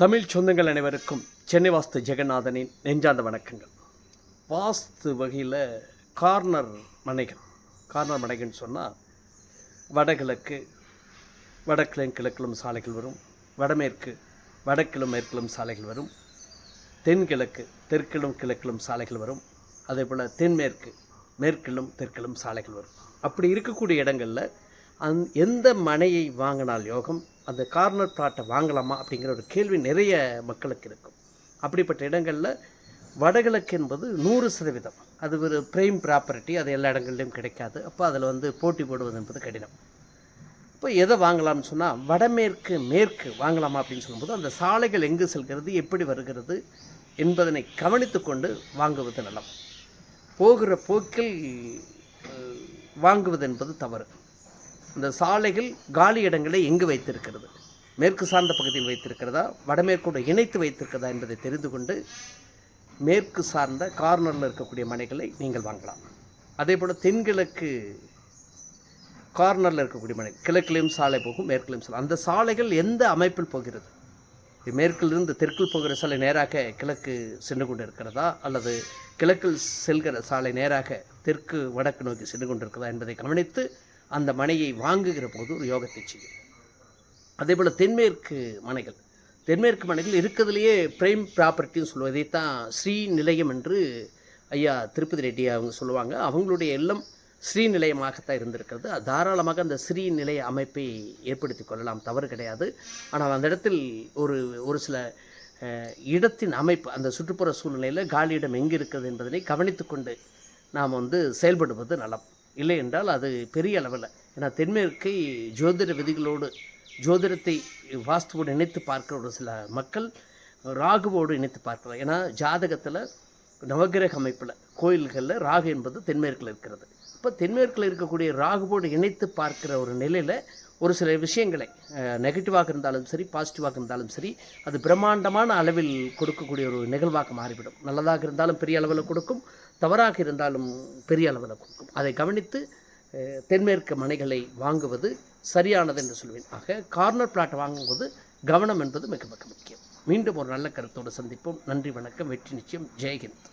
தமிழ் சொந்தங்கள் அனைவருக்கும் சென்னை வாஸ்து ஜெகநாதனின் நெஞ்சாந்த வணக்கங்கள். வாஸ்து வகையில் கார்னர் மனைகள் கார்னர் மனைகள்னு சொன்னால் வடகிழக்கு வடக்கிலும் கிழக்கிலும் சாலைகள் வரும். வடமேற்கு வடக்கிலும் மேற்கிலும் சாலைகள் வரும். தென்கிழக்கு தெற்கிலும் கிழக்கிலும் சாலைகள் வரும். அதே போல் தென்மேற்கு மேற்கிலும் தெற்கிலும் சாலைகள் வரும். அப்படி இருக்கக்கூடிய இடங்களில் அந் எந்த மனையை வாங்கினால் யோகம்? அந்த கார்னர் பிளாட்டை வாங்கலாமா அப்படிங்கிற ஒரு கேள்வி நிறைய மக்களுக்கு இருக்கும். அப்படிப்பட்ட இடங்களில் வடகிழக்கு என்பது நூறு சதவீதம். அது ஒரு பிரைம் ப்ராப்பர்ட்டி அது எல்லா இடங்கள்லையும் கிடைக்காது. அப்போ அதில் வந்து போட்டி போடுவது என்பது கடினம். இப்போ எதை வாங்கலாம்னு சொன்னால் வடமேற்கு மேற்கு வாங்கலாமா அப்படின்னு சொல்லும்போது அந்த சாலைகள் எங்கு செல்கிறது எப்படி வருகிறது என்பதனை கவனித்து கொண்டு வாங்குவது நலம். போகிற போக்கில் வாங்குவது என்பது தவறு. இந்த சாலைகள் காலி இடங்களை எங்கு வைத்திருக்கிறது? மேற்கு சார்ந்த பகுதியில் வைத்திருக்கிறதா? வடமேற்கோடு இணைத்து வைத்திருக்கிறதா என்பதை தெரிந்து கொண்டு மேற்கு சார்ந்த கார்னரில் இருக்கக்கூடிய மனைகளை நீங்கள் வாங்கலாம். அதே போல் தென்கிழக்கு கார்னரில் இருக்கக்கூடிய மனை கிழக்கிலையும் சாலை போகும் மேற்கிலையும் சாலை. அந்த சாலைகள் எந்த அமைப்பில் போகிறது? மேற்கிலிருந்து தெற்கில் போகிற சாலை நேராக கிழக்கு சென்று கொண்டு இருக்கிறதா அல்லது கிழக்கில் செல்கிற சாலை நேராக தெற்கு வடக்கு நோக்கி சென்று கொண்டிருக்கிறதா என்பதை கவனித்து அந்த மனையை வாங்குகிற போது ஒரு யோகத்தை செய்யும். அதே போல் தென்மேற்கு மனைகள். தென்மேற்கு மனைகள் இருக்கிறதுலையே பிரைம் ப்ராப்பர்ட்டின்னு சொல்லுவதை தான் ஸ்ரீ நிலையம் என்று ஐயா திருப்பதி ரெட்டி அவங்க சொல்லுவாங்க. அவங்களுடைய எல்லாம் ஸ்ரீ நிலையமாகத்தான் இருந்திருக்கிறது. தாராளமாக அந்த ஸ்ரீ நிலைய அமைப்பை ஏற்படுத்தி கொள்ளலாம். தவறு கிடையாது. ஆனால் அந்த இடத்தில் ஒரு ஒரு சில இடத்தின் அமைப்பு அந்த சுற்றுப்புற சூழ்நிலையில் காலியிடம் எங்கே இருக்கிறது என்பதனை கவனித்துக்கொண்டு நாம் வந்து செயல்படுவது நலம் இல்லை என்றால் அது பெரிய அளவில். ஏன்னா தென்மேற்கை ஜோதிட விதிகளோடு ஜோதிடத்தை வாஸ்துவோடு இணைத்து பார்க்கிற ஒரு சில மக்கள் ராகுவோடு இணைத்து பார்க்கலாம். ஏன்னா ஜாதகத்தில் நவகிரக அமைப்பில் கோயில்களில் ராகு என்பது தென்மேற்கில் இருக்கிறது. இப்போ தென்மேற்கில் இருக்கக்கூடிய ராகுவோடு இணைத்து பார்க்கிற ஒரு நிலையில் ஒரு சில விஷயங்களை நெகட்டிவாக இருந்தாலும் சரி பாசிட்டிவாக இருந்தாலும் சரி அது பிரம்மாண்டமான அளவில் கொடுக்கக்கூடிய ஒரு நிகழ்வாக மாறிவிடும். நல்லதாக இருந்தாலும் பெரிய அளவில் கொடுக்கும் தவறாக இருந்தாலும் பெரிய அளவில் கொடுக்கும். அதை கவனித்து தென்மேற்கு மனைகளை வாங்குவது சரியானது என்று சொல்வேன். ஆக கார்னர் பிளாட் வாங்கும்போது கவனம் என்பது மிக மிக முக்கியம். மீண்டும் ஒரு நல்ல கருத்தோடு சந்திப்போம். நன்றி வணக்கம் வெற்றி நிச்சயம். ஜெய்ஹிந்த்.